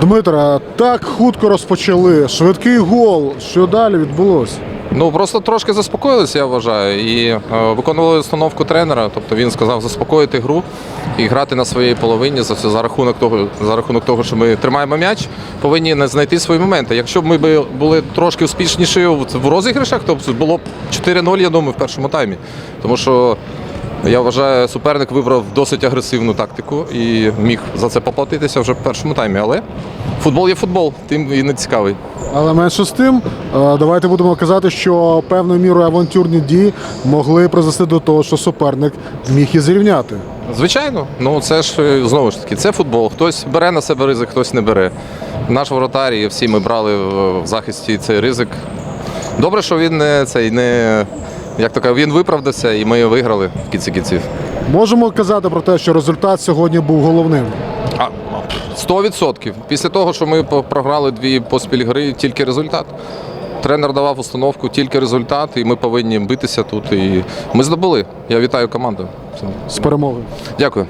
Дмитре, так хутко розпочали. Швидкий гол. Що далі відбулося? Ну просто трошки заспокоїлися, я вважаю, і е, виконували установку тренера. Тобто він сказав заспокоїти гру і грати на своїй половині за, за рахунок того, за рахунок того, що ми тримаємо м'яч, повинні не знайти свої моменти. Якщо б ми були трошки успішніші в розіграшах, то було б 4-0, я думаю, в першому таймі. Тому що я вважаю, суперник вибрав досить агресивну тактику і міг за це поплатитися вже в першому таймі. Але футбол є футбол, тим і не цікавий. Але менше з тим, е, давайте будемо казати, що певною мірою авантюрні дії могли призвести до того, що суперник міг і зрівняти. Звичайно, ну це ж е, знову ж таки, це футбол. Хтось бере на себе ризик, хтось не бере. Наш воротар і всі ми брали в захисті цей ризик. Добре, що він не цей не як то кажуть, він виправдався і ми виграли в кінці кінців. Можемо казати про те, що результат сьогодні був головним. А 100%. Після того, що ми програли дві поспіль гри, тільки результат. Тренер давав установку, тільки результат, і ми повинні битися тут. І ми здобули. Я вітаю команду. З перемогою. Дякую.